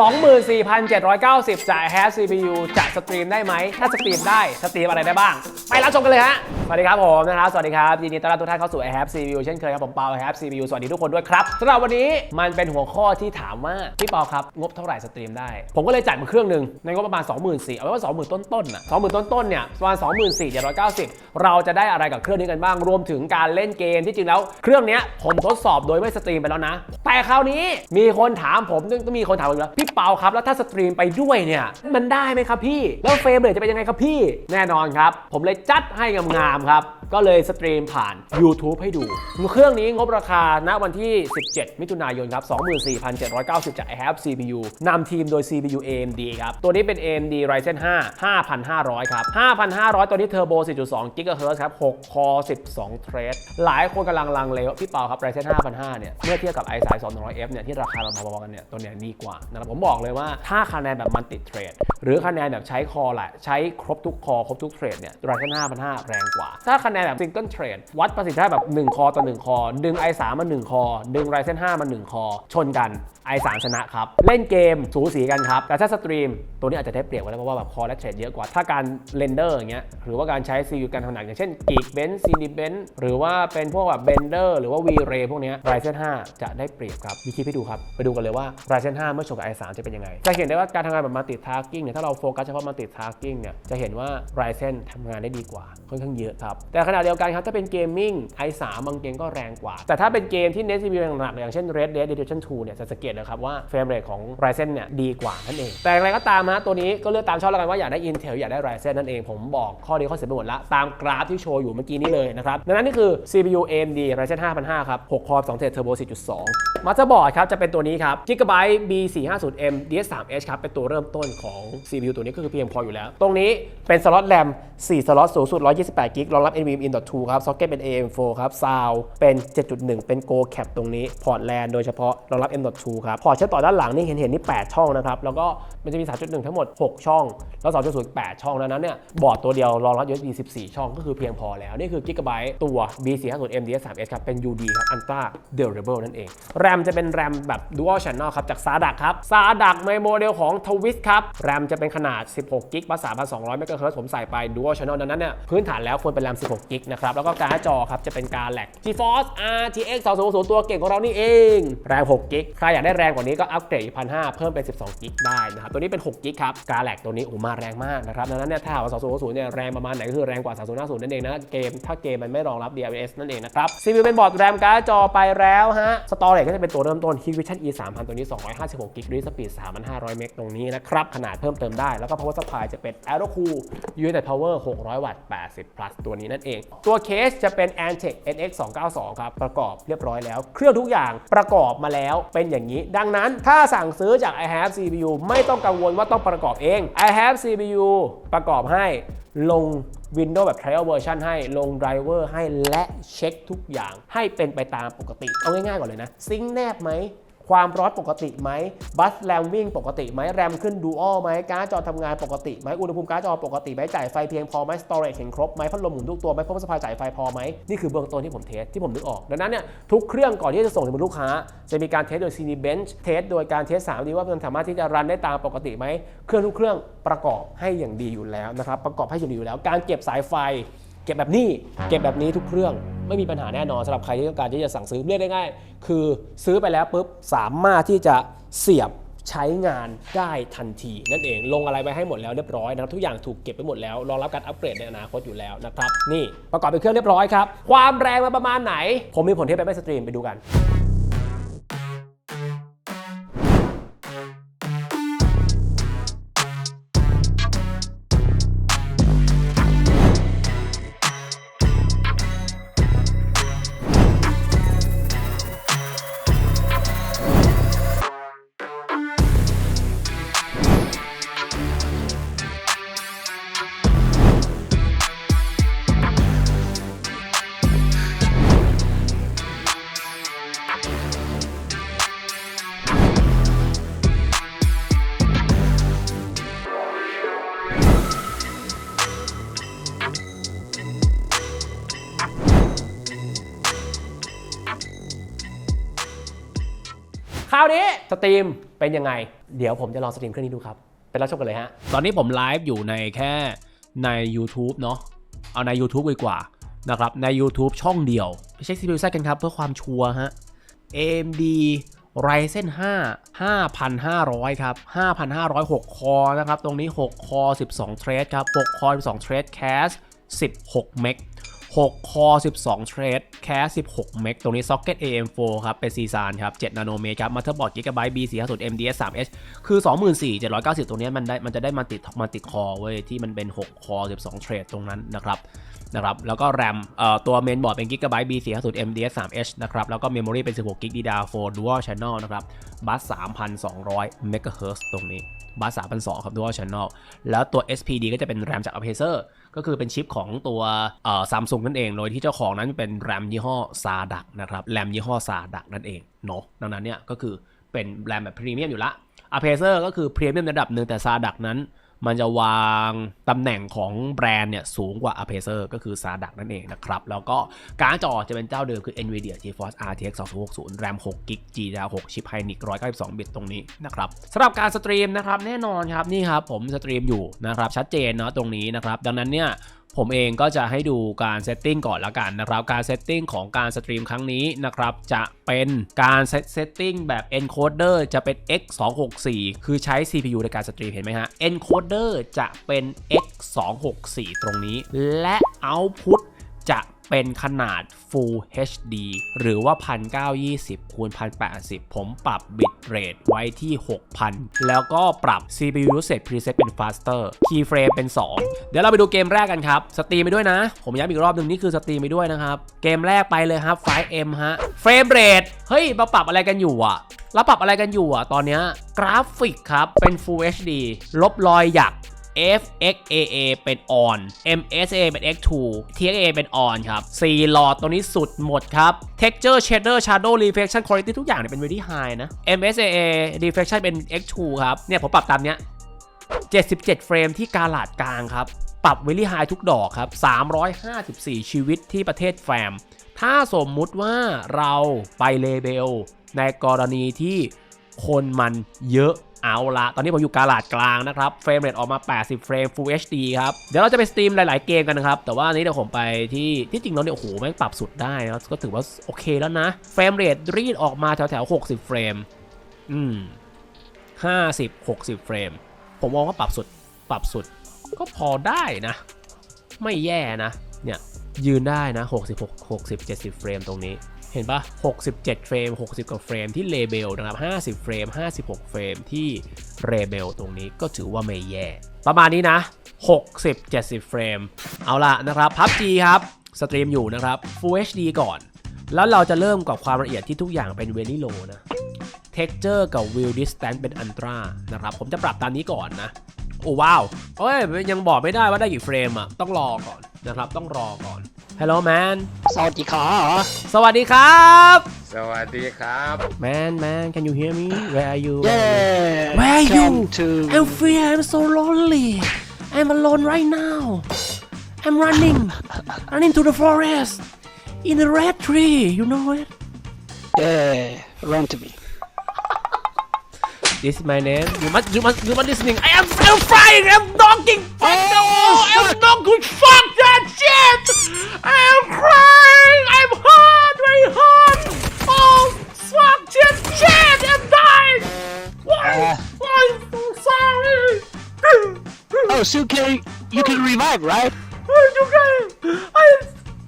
24,790จ่ายแฮ CPU จะสตรีมได้ไหม ถ้าสตรีมได้ สตรีมอะไรได้บ้าง ไปรับชมกันเลยฮะ สวัสดีครับผมนะครับ สวัสดีครับยินดีต้อนรับทุกท่านเข้าสู่ i have CPU เช่นเคยครับผมเปา i have CPU สวัสดีทุกคนด้วยครับสำหรับวันนี้มันเป็นหัวข้อที่ถามว่า พี่เปาครับ งบเท่าไหร่สตรีมได้ ผมก็เลยจัดมาเครื่องหนึ่งในงบประมาณ 24,000เอาไว้ว่า 20,000 ต้นๆน่ะ20,000 ต้นๆเนี่ยประมาณ24,790 เราจะได้อะไรกับเครื่องนี้กันบ้างรวมถึงการเล่นเกมที่จริงแล้วเครื่องเนี้ยผมทดสอบโดยไม่สตรีมไปแล้วนะ แต่คราวนี้มีคนถามผมซึ่งมีคนถามอีกแล้วพี่เปาครับแล้วถ้าสตรีมไปด้วยเนี่ยมันได้ไหมครับพี่ แล้วเฟรมเรทจะเป็นยังไงครับพี่ แน่นอนครับ ผมเลยจัดให้งามๆครับ ก็เลยสตรีมผ่าน YouTube ให้ดู เครื่องนี้งบราคาณวันที่ 17 มิถุนายนครับ 24,790 จาก i have CPU นำทีมโดย CPU AMD ครับ ตัวนี้เป็น AMD Ryzen 5 5,500 ครับ 5,500 ตัวนี้เทอร์โบ 4.2 GHz ครับ 6 คอ 12 เทรดหลายคนกำลังลังเลว่าพี่เปาครับ Ryzen 5,500 เนี่ย เมื่อเทียบกับ i3 200F เนี่ย ที่ราคาเราพอๆกันเนี่ย ตัวเนี้ยดีกว่านะครับผมบอกเลยว่าถ้าคะแนนแบบมันติดเทรดหรือคะแนนแบบใช้คอแหละใช้ครบทุกคอครบทุกเทรดเนี่ย Ryzen 5,500 แรงกว่า ถ้าคะแนนแบบ single trade วัดประสิทธิภาพแบบ 1 คอต่อ 1 คอ ดึง i3 มา 1 คอ ดึง Ryzen 5มา 1 คอ ชนกัน i3 ชนะครับ เล่นเกมสูสีกันครับ แต่ถ้าสตรีมตัวนี้อาจจะได้เปรียบกว่าได้เพราะว่าแบบคอและเทรดเยอะกว่า ถ้าการเรนเดอร์อย่างเงี้ยหรือว่าการใช้ CPU การทำงานอย่างเช่น Geekbench Cinebench หรือว่าเป็นพวกแบบ Blender หรือว่า V-Ray พวกเนี้ย Ryzen 5จะได้เปรียบครับมีคลิปให้ดูครับไปดูกันเลยว่า Ryzen 5เมื่อชนกับ i3 จะเป็นยังไง จะเห็นได้ว่าการทำงานแบบ multitasking เนี่ยถ้าเราโฟกัสเฉพาะ multitasking เนี่ยจะเห็นว่า Ryzen ทำงานได้ดีกว่าค่อนข้างเยอะครับแต่ณะเดียวกันครับถ้าเป็นเกมมิ่ง i3 บางเกมก็แรงกว่า แต่ถ้าเป็นเกมที่เน้น CPU หนักๆอย่างเช่น Red Dead Redemption 2 เนี่ยจะสังเกตนะครับว่าเฟรมเรทของ Ryzen เนี่ยดีกว่านั่นเอง แต่อย่างไรก็ตามฮะตัวนี้ก็เลือกตามชอบแล้วกันว่าอยากได้ Intel อยากได้ Ryzen นั่นเองผมบอกข้อดีข้อเสียไปหมดละตามกราฟที่โชว์อยู่เมื่อกี้นี้เลยนะครับดังนั้นนี่คือ CPU AMD Ryzen 5,500ครับ6 core 2 thread Turbo 4.2มาสเตอร์บอร์ดครับจะเป็นตัวนี้ครับ Gigabyte B450M DS3H ครับเป็นตัวเริ่มต้นของ CPU ตัวนี้ก็คือเพียงพออยู่แล้ว ตรงนี้เป็นสล็อตแรม4สล็อตสูงสุด128กิกรองรับ NVMe in.2 ครับซ็อกเก็ตเป็น AM4 ครับซาวเป็น 7.1 เป็น Go Cap ตรงนี้พอร์ตแลนโดยเฉพาะรองรับ M.2 ครับพอร์ตเชื่อมต่อด้านหลังนี่เห็นเห็นนี่ 8 ช่องนะครับ แล้วก็มันจะมี 3.1 ทั้งหมด 6 ช่อง แล้ว 2.0 8 ช่องดังนั้นเนี่ยบอร์ดตัวเดียวรองรับ USB 14 ช่องก็คือเพียงพอแล้ว นี่คือ Gigabyte ตัว B450M DS3S ครับเป็น UD ครับ Ultra Durable นั่นเองแรมจะเป็นแรมแบบ Dual Channel ครับจาก SADA ครับ SADA ในโมเดลของ Twist ครับแรมจะเป็นขนาด 16กิกภาษา3,200 MHz ผมใส่ไป Dual Channel ดังนั้นเนี่ยพื้นฐานแล้วควรเป็นแรม 16กิกนะครับ แล้วก็การ์ดจอครับ จะเป็นการแหลก GeForce RTX 200ตัวเก่งของเรานี่เอง แรง6กิกใครอยากได้แรงกว่านี้ก็อัปเกรด1,500 เพิ่มเป็น 12กิกได้นะครับ ตัวนี้เป็น6กิกครับการแหลกตัวนี้โอ้มาแรงมากนะครับดังนั้นเนี่ยถ้าว่า200เนี่ยแรงประมาณไหนก็คือแรงกว่า 3050 นั่นเองนะเกมถ้าเกมมันไม่รองรับ DLSS นั่นเองนะครับ CPU เป็นบอร์ดแรมการ์ดจอไปแล้วฮะสตอเรจก็จะเป็นตัวเริ่มต้น Hikvision E 3000ตัวนี้256กิกด้วยสปีด3,500เมกตรงนี้นะครับขนาดเพิ่มเติมได้แล้วก็ power supply จะเป็น AeroCool Unit Power 600 วัตต์80 plus ตัวนี้นั่นเองตัวเคสจะเป็น Antec NX 292ครับ ประกอบเรียบร้อยแล้ว เครื่องทุกอย่างประกอบมาแล้วเป็นอย่างนี้ ดังนั้นถ้าสั่งซื้อจาก i have CPU ไม่ต้องกังวลว่าต้องประกอบเอง i have CPU ประกอบให้ลง Windows แบบ Trial Version ให้ลง Driver ให้และเช็คทุกอย่างให้เป็นไปตามปกติ เอาง่ายๆก่อนเลยนะ ซิงแนบไหม ความร้อนปกติไหมบัสแรมวิ่งปกติไหมแรมขึ้นดูอัลไหมการ์ดจอทำงานปกติไหมอุณหภูมิการ์ดจอปกติไหมจ่ายไฟเพียงพอไหมสตอเรจเห็นครบไหมพัดลมหมุนทุกตัวไหมพวกสปายจ่ายไฟพอไหมนี่คือเบื้องต้นที่ผมเทสที่ผมนึกออกดังนั้นเนี่ยทุกเครื่องก่อนที่จะส่งถึงมือลูกค้า จะมีการเทสโดย Cinebench เทสโดยการเทส3ดีว่ามันสามารถที่จะรันได้ตามปกติไหมเครื่องทุกเครื่องประกอบให้อย่างดีอยู่แล้วนะครับประกอบให้อย่างดีอยู่แล้ว การเก็บสายไฟ เก็บแบบนี้ เก็บแบบนี้ทุกเครื่องไม่มีปัญหาแน่นอนสำหรับใครที่ต้องการที่จะสั่งซื้อเรียกได้ง่ายคือ ซื้อไปแล้วปุ๊บสามารถที่จะเสียบใช้งานได้ทันทีนั่นเองลงอะไรไปให้หมดแล้วเรียบร้อยนะครับทุกอย่างถูกเก็บไปหมดแล้วรองรับการอัปเกรดในอนาคตอยู่แล้วนะครับนี่ประกอบเป็นเครื่องเรียบร้อยครับความแรงมันประมาณไหน ผมมีผลเทปไปไม่สตรีมไปดูกัน สตรีมเป็นยังไง เดี๋ยวผมจะลองสตรีมเครื่องนี้ดูครับ ไปรับชมกันเลยฮะ ตอนนี้ผมไลฟ์อยู่ในแค่ใน YouTube เนาะเอาใน YouTube ดีกว่านะครับใน YouTube ช่องเดียวไปเช็ค CPU ไซกันครับ เพื่อความชัวร์ฮะ AMD Ryzen 5 5,500 ครับ 5,506 คอนะครับ ตรงนี้ 6 คอ 12 เทรดครับ 6 คอ 12 เทรดแคส16 เมก 6คอ12เทรดแคส16 เมก ตรงนี้ Socket AM4 ครับ เป็น c ีซานครับ 7 นาโนเมตรครับ Motherboard Gigabyte B450 MDS 3H คือ 24,790 ตรงนี้มันได้ มันจะได้มันติด มันติดคอเว้ย ที่มันเป็น6คอ12เทรดตรงนั้นนะครับ นะครับ แล้วก็ RAM เอ่อ ตัวเมนบอร์ดเป็น Gigabyte B450 MDS 3H นะครับ แล้วก็ Memory เป็น 16 GB DDR4 Dual Channel นะครับบัส3,200 MHz ตรงนี้บัส3,200 ครับ Dual Channel แล้วตัว SPD ก็จะเป็น RAM จาก Acer ก็คือเป็นชิปของตัวซัมซุงนั่นเอง โดยที่เจ้าของนั้นเป็นแรมยี่ห้อซาดักนะครับแรมยี่ห้อซาดักนั่นเองเนาะดังนั้นเนี่ยก็คือเป็นแรมแบบพรีเมียมอยู่ละอะเพเซอร์ก็คือพรีเมียมระดับหนึ่งแต่ซาดักนั้น มันจะวางตำแหน่งของแบรนด์เนี่ยสูงกว่า Acer ก็คือ s a d a c นั่นเองนะครับ แล้วก็การ์ดจอจะเป็นเจ้าเดิมคือ Nvidia GeForce RTX 2060 RAM 6 GB GDDR6 ชิป Hynix 192 บิตตรงนี้นะครับสำหรับการสตรีมนะครับแน่นอนครับนี่ครับผมสตรีมอยู่นะครับชัดเจนเนาะตรงนี้นะครับดังนั้นเนี่ย ผมเองก็จะให้ดูการเซตติ้งก่อนละกันนะครับ การเซตติ้งของการสตรีมครั้งนี้นะครับจะเป็นการเซตเซตติ้งแบบ encoder จะเป็น x 2 6 4 คือใช้ CPU ในการสตรีมเห็นไหมฮะ encoder จะเป็น x 2 6 4 ตรงนี้ และ output เป็นขนาด Full HD หรือว่า 1920คูณ1080 ผมปรับ bit rate ไว้ที่ 6,000 แล้วก็ปรับ CPU usage preset เป็น faster keyframe เป็น 2 เดี๋ยวเราไปดูเกมแรกกันครับ สตรีมไปด้วยนะ ผมย้ำอีกรอบหนึ่งนี่คือสตรีมไปด้วยนะครับ เกมแรกไปเลยครับ 5M ฮะ frame rate เฮ้ยมาปรับอะไรกันอยู่อะแล้วปรับอะไรกันอยู่อะตอนนี้กราฟิกครับ เป็น Full HD ลบรอยหยัก FXAA เป็น on MSA เป็น X2 TXA เป็น on ครับ4หลอดตรงนี้สุดหมดครับ Texture Shader Shadow Reflection Quality ทุกอย่างเนี่ยเป็น very high นะ MSAA Reflection เป็น X2 ครับ เนี่ยผมปรับตามเนี้ย 77 เฟรมที่กาลาดกลางครับ ปรับ very high ทุกดอกครับ 354 ชีวิตที่ประเทศแฟม ถ้าสมมุติว่าเราไปเลเบลในกรณีที่คนมันเยอะ เอาละตอนนี้ผมอยู่กาลาดกลางนะครับ เฟรมเรทออกมา 80 เฟรม Full HD ครับ เดี๋ยวเราจะไปสตรีมหลาย ๆ เกมกันนะครับ แต่ว่านนี้เดี๋ยวผมไปที่ที่จริงแล้วเนี่ยโอ้โหแม่งปรับสุดได้นะก็ถือว่าโอเคแล้วนะ เฟรมเรทรีดออกมาแถวๆ 60 เฟรม อืม 50 60 เฟรม ผมมองว่าปรับสุด ปรับสุด ก็พอได้นะ ไม่แย่นะ เนี่ยยืนได้นะ 66 60 70 เฟรมตรงนี้ เห็นปะ67 เฟรม 60 กว่าเฟรมที่เลเบลนะครับ 50 เฟรม 56 เฟรมที่เรเบลตรงนี้ก็ถือว่าไม่แย่ ประมาณนี้นะ 60 70 เฟรม เอาละนะครับ PUBG ครับ สตรีมอยู่นะครับ Full HD ก่อน แล้วเราจะเริ่มกับความละเอียดที่ทุกอย่างเป็น Very Low นะ Texture กับ View Distance เป็น Ultra นะครับ ผมจะปรับตามนี้ก่อนนะ โอ้ว้าว เอ้ยยังบอกไม่ได้ว่าได้กี่เฟรมอะต้องรอก่อนนะครับ ต้องรอก่อน Hello ฮัลโหลแมนสวัสดีครับสวัสดีครับ สวัสดีครับ Man, man, can you hear me? Where are you? Yeah. Where are you? I'm free. I'm so lonely. I'm alone right now. I'm running, running to the forest, in a red tree. You know it? yeah. Run to me. This is my name. You must, you must, you must listening. I am, I'm flying. I'm knocking. Oh, fuck no. I'm not good. Fuck that shit. I am crying. I'm hot, very hot. Oh, fuck shit, shit. I'm dying. Why? Ah. I'm so sorry. Oh, so you can revive, right? you guys, I,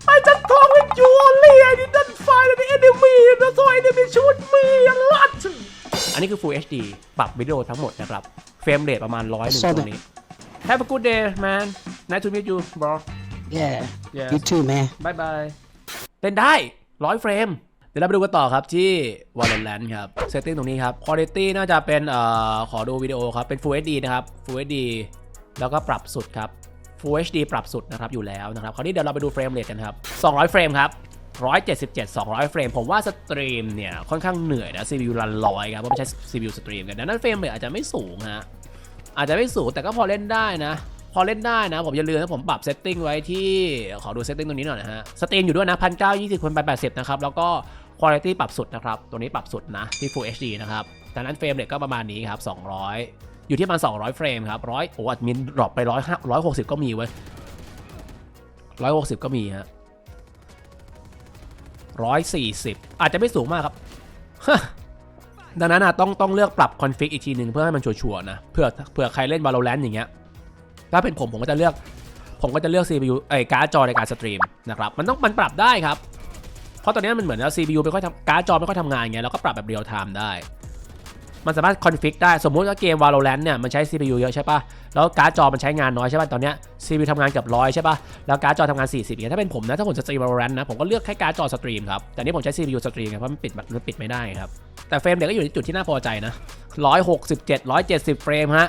I just talk with you only. I didn't find any enemy. That's why enemy shoot me a lot. อันนี้คือ Full HD ปรับวิดีโอทั้งหมดนะครับ เฟรมเรทประมาณร้อยหนึ่ง Saw ตรงนี้ Have a good day man nice to meet you bro Yeah. Yes. You too, man. บายบายเล่นได้ร้อยเฟรมเดี๋ยวเราไปดูกันต่อครับที่ Valorant ครับ Setting ตรงนี้ครับ Quality น่าจะเป็นเอ่อขอดูวิดีโอครับ เป็น Full HD นะครับ Full HD แล้วก็ปรับสุดครับ Full HD ปรับสุดนะครับอยู่แล้วนะครับ คราวนี้เดี๋ยวเราไปดูเฟรมเรทกันครับ 200 เฟรมครับ 177 200 เฟรม ผมว่าสตรีมเนี่ย ค่อนข้างเหนื่อยนะ CPU รันร้อยครับ เพราะไม่ใช้ CPU สตรีมกันดังนั้นเฟรมเรทอาจจะไม่สูงฮะ อาจจะไม่สูงแต่ก็พอเล่นได้นะ พอเล่นได้นะ ผมอย่าลืมนะผมปรับเซตติ้งไว้ที่ ขอดูเซตติ้งตรงนี้หน่อยนะฮะ สตรีมอยู่ด้วยนะพันเก้ายี่สิบคนไปแปดสิบนะครับ แล้วก็ Quality ปรับสุดนะครับ ตัวนี้ปรับสุดนะที่ Full HD นะครับดังนั้นเฟรมเรทก็ประมาณนี้ครับ200อยู่ที่ประมาณ 200 เฟรมครับร้อยโอ้อัดมินดรอปไปร้อยห้าร้อยหกสิบก็มีเว้ยร้อยหกสิบก็มีฮะ ร้อยสี่สิบอาจจะไม่สูงมากครับดังนั้นต้องต้องเลือกปรับคอนฟิกอีกทีหนึ่งเพื่อให้มันชัวร์นะเผื่อเผื่อใครเล่น Valorant อย่างเงี้ยถ้าเป็นผมผมก็จะเลือก ผมก็จะเลือก CPU ไอ้การ์ดจอในการสตรีมนะครับมันต้องมันปรับได้ครับ เพราะตอนนี้มันเหมือนว่า CPU ไม่ค่อยทำการ์ดจอไม่ค่อยทำงานไงเราก็ปรับแบบเรียลไทม์ได้ มันสามารถคอนฟิกได้สมมุติว่าเกม Valorant เนี่ยมันใช้ CPU เยอะใช่ปะแล้วการ์ดจอมันใช้งานน้อยใช่ปะตอนเนี้ย CPU ทำงานเกือบร้อยใช่ปะแล้วการ์ดจอทำงาน 40เงี้ยถ้าเป็นผมนะถ้าผมจะสตรีม Valorant นะผมก็เลือกแค่การ์ดจอสตรีมครับแต่นี่ผมใช้ CPU สตรีมไงเพราะมันปิดมันปิดไม่ได้ครับแต่เฟรมเดี๋ยวก็อยู่ในจุดที่น่าพอใจนะ167 170เฟรมฮะ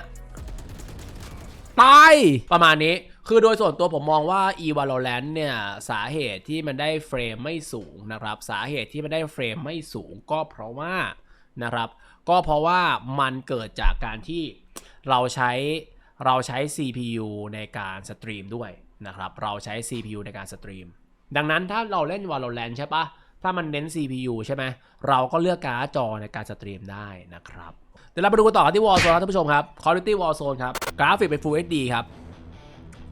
ตายประมาณนี้คือโดยส่วนตัวผมมองว่า e valorant เนี่ยสาเหตุที่มันได้เฟรมไม่สูงนะครับ สาเหตุที่มันได้เฟรมไม่สูงก็เพราะว่านะครับ ก็เพราะว่ามันเกิดจากการที่เราใช้เราใช้ CPU ในการสตรีมด้วยนะครับ เราใช้ CPU ในการสตรีม ดังนั้นถ้าเราเล่น Valorant ใช่ปะถ้ามันเน้น CPU ใช่ไหม เราก็เลือกการ์ดจอในการสตรีมได้นะครับ เดี๋ยวเราไปดูกันต่อที่ Warzone ครับท่านผู้ชมครับ Quality Warzone ครับ กราฟิกเป็น Full HD ครับ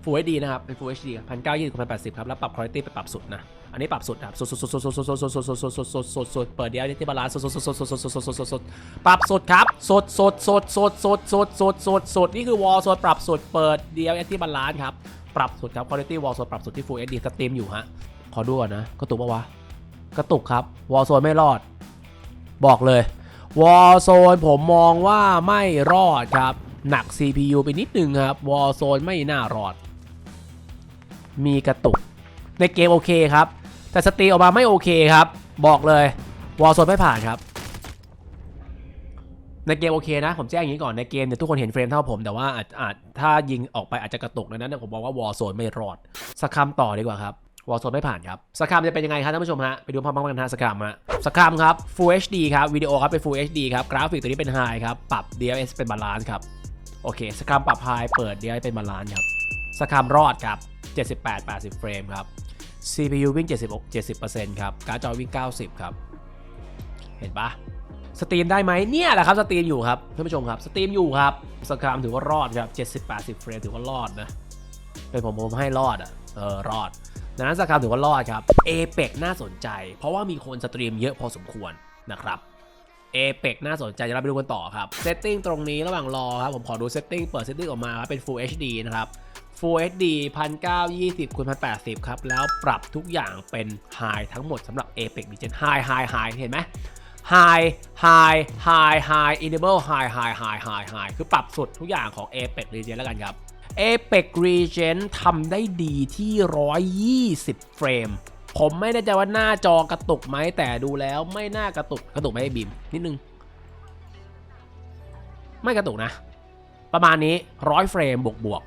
Full HD นะครับ เป็น Full HD พันเก้ายี่สิบพันแปดสิบครับ แล้วปรับ Quality ไปปรับสุดนะ อันนี้ปรับสุดครับสุดสุดสุดสุดสุดสุดสุดสุดสุดสุดสุดสุดสุดสุดสุดเปิดเดียวที่บาลานซ์สุดสุดสุดสุดสุดสุดสุดสุดสุดสุดปรับสุดครับ สุดสุดสุดสุดสุดสุดสุดสุดสุดนี่คือ Warzone ปรับสุด เปิดเดียวที่บาลานซ์ครับ ปรับสุดครับ Quality Warzone ปรับสุดที่ Full HD สตรีมอยู่ฮะ ขอดูก่อนนะ กระตุกปะวะ กระตุกครับ Warzone ไม่รอด บอกเลย Warzone ผมมองว่าไม่รอดครับหนัก CPU ไปนิดนึงครับ Warzone ไม่น่ารอด มีกระตุก ในเกมโอเคครับ แต่สตรีออกมาไม่โอเคครับ บอกเลย Warzone ไม่ผ่านครับ ในเกมโอเคนะ ผมแจ้งอย่างนี้ก่อนในเกมเนี่ยทุกคนเห็นเฟรมเท่าผมแต่ว่าอาจอาจถ้ายิงออกไปอาจจะกระตุกดังนั้นเนยผมบอกว่า Warzone ไม่รอดสักคำต่อดีกว่าครับ Warzone ไม่ผ่านครับสครัมจะเป็นยังไงครับท่านผู้ชมฮะไปดูพร้อมๆกันฮะสครัมฮะสครัมครับ Full HD ครับวิดีโอครับเป็น Full HD ครับกราฟิกตัวนี้เป็น High ครับปรับ DLS เป็นบาลานซ์ครับโอเคสครัมปรับ High เปิด DLS เป็นบาลานซ์ครับสครัมรอดครับ 78 80 เฟรมครับ CPU วิ่ง 70 70%ครับการ์ดจอวิ่ง 90 ครับ เห็นปะสตรีมได้ไหมเนี่ยแหละครับสตรีมอยู่ครับท่านผู้ชมครับสตรีมอยู่ครับสครัมถือว่ารอดครับ 70 80 เฟรมถือว่ารอดนะเป็นผมผมให้รอดอะเออรอดดังนั้นสกรามถือว่ารอดครับ a p e c น่าสนใจ เพราะว่ามีคนสตรีมเยอะพอสมควรนะครับ a p e c น่าสนใจเดี๋ยวเราไปดูกันต่อครับเซตติ้งตรงนี้ระหว่างรอครับ ผมขอดูเซตติ้งเปิดเซตติ้งออกมาครับเป็น Full HD นะครับ Full HD 1920คูณ1080 ครับ แล้วปรับทุกอย่างเป็น High ทั้งหมดสำหรับ Apex Legends High High High เห็นไหม High High High High Enable High High High High High คือปรับสุดทุกอย่างของ Apex Legends แล้วกันครับ Apex Region ทำได้ดีที่ 120 เฟรม ผมไม่แน่ใจว่าหน้าจอกระตุกไหมแต่ดูแล้วไม่น่ากระตุกกระตุกไหมบีมนิดนึง ไม่กระตุกนะ ประมาณนี้100เฟรมบวกบวก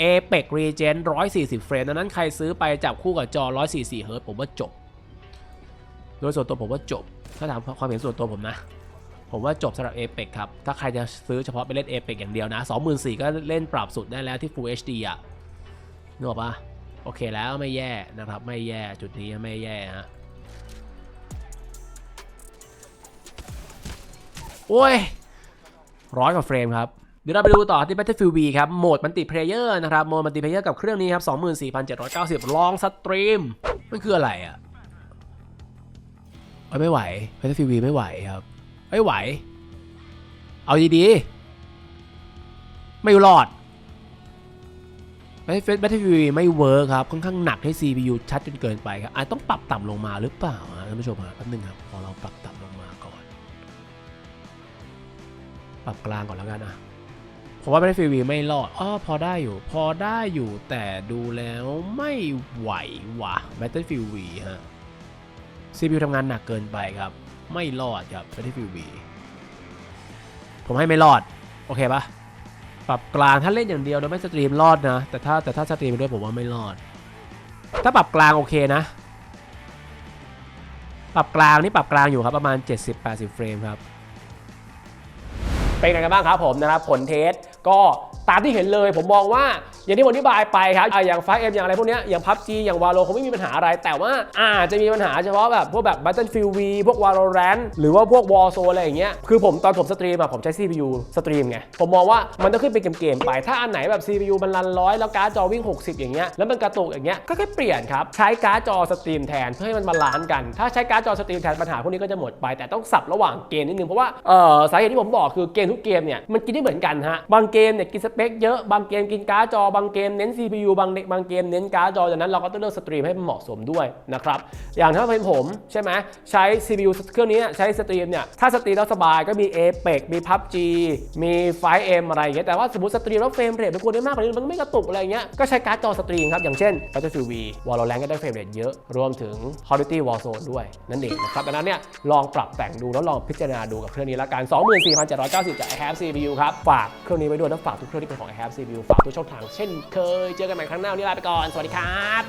Apex Region 140 เฟรมดังนั้นใครซื้อไปจับคู่กับจอ 144 เฮิร์ตผมว่าจบ โดยส่วนตัวผมว่าจบ ถ้าถามความเห็นส่วนตัวผมนะ ผมว่าจบสำหรับ Apex ครับ ถ้าใครจะซื้อเฉพาะไปเล่น Apex อย่างเดียวนะ24,000ก็เล่นปรับสุดได้แล้วที่ Full HD อะนึกออกปะโอเคแล้วไม่แย่นะครับไม่แย่จุดนี้ไม่แย่ฮะโอ้ยร้อยกว่าเฟรมครับ ดี๋ยวเราไปดูต่อที่ Battlefield V ครับ โหมดมัลติเพลเยอร์นะครับ โหมดมัลติเพลเยอร์กับเครื่องนี้ครับ 24,790 ลองสตรีม มันคืออะไรอะไม่ไหว Battlefield V ไม่ไหวครับ ไม่ไหว เอาดีๆ ไม่รอดแบตเตอรี่ไม่เวิร์คครับ ค่อนข้างหนักให้ CPU ชัดจนเกินไปครับอาจต้องปรับต่ำลงมาหรือเปล่าท่านผู้ชมฮะแป๊บนึงครับขอเราปรับต่ำลงมาก่อน ปรับกลางก่อนแล้วกันนะ ผมว่าแบตเตอรี่ไม่รอดอ๋อพอได้อยู่ พอได้อยู่แต่ดูแล้วไม่ไหวว่ะแบตเตอรี่ฮะ CPU ทำงานหนักเกินไปครับ ไม่รอดครับ Battlefield V ผมให้ไม่รอด โอเคปะปรับกลางถ้าเล่นอย่างเดียวแล้วไม่สตรีมรอดนะ แต่ถ้าแต่ถ้าสตรีมด้วยผมว่าไม่รอด ถ้าปรับกลางโอเคนะ ปรับกลางนี่ปรับกลางอยู่ครับประมาณ 70-80 เฟรมครับ เป็นไงกันบ้างครับผมนะครับผลเทสก็ตามที่เห็นเลยผมมองว่า อย่างที่ผมอธิบายไปครับอะอย่าง 5M อย่างอะไรพวกเนี้ยอย่าง PUBG อย่าง Valo คงไม่มีปัญหาอะไร แต่ว่าอาจจะมีปัญหาเฉพาะแบบพวกแบบ Battlefield V พวก Valorant หรือว่าพวก Warzone อะไรอย่างเงี้ยคือผมตอนผมสตรีมอะผมใช้ CPU สตรีมไงผมมองว่ามันต้องขึ้นเป็นเกมๆไป ถ้าอันไหนแบบ CPU มันรันร้อยแล้วการ์ดจอวิ่ง 60 อย่างเงี้ยแล้วมันกระตุกอย่างเงี้ยก็แค่เปลี่ยนครับใช้การ์ดจอสตรีมแทนเพื่อให้มันบาลานซ์กัน ถ้าใช้การ์ดจอสตรีมแทนปัญหาพวกนี้ก็จะหมดไป แต่ต้องสับระหว่างเกมนิดนึงเพราะว่าเออสาเหตุที่ผมบอกคือเกมทุกเกมเนี่ยมันกินได้เหมือนกันฮะบางเกมเนี่ยกินสเปคเยอะบางเกมกินการ์ดจอบางเกมเน้น CPU บางบางเกมเน้นการ์ดจอดังนั้นเราก็ต้องเลือกสตรีมให้มันเหมาะสมด้วยนะครับอย่างถ้าเป็นผมใช่ไหมใช้ CPU เครื่องนี้ใช้สตรีมเนี่ยถ้าสตรีมแล้วสบายก็มี Apex มี PUBG มี 5M อะไรอย่างเงี้ยแต่ว่าสมมติสตรีมแล้วเฟรมเรทมันควรได้มากกว่านี้มันไม่กระตุกอะไรอย่างเงี้ยก็ใช้การ์ดจอสตรีมครับอย่างเช่น Battlefield V Valorant ก็ได้เฟรมเรทเยอะรวมถึง Call of Duty Warzone ด้วยนั่นเองนะครับดังนั้นเนี่ยลองปรับแต่งดูแล้วลองพิจารณาดูกับเครื่องนี้ละกัน 24,790จาก i have CPU ครับฝากเครื่องนี้ไว้ด้วยแล้วฝากทุกเครื่องที่เป็นของ i have CPU ฝากทุกช่องทางเช่นเคย เจอกันใหม่ครั้งหน้าวันนี้ลาไปก่อน สวัสดีครับ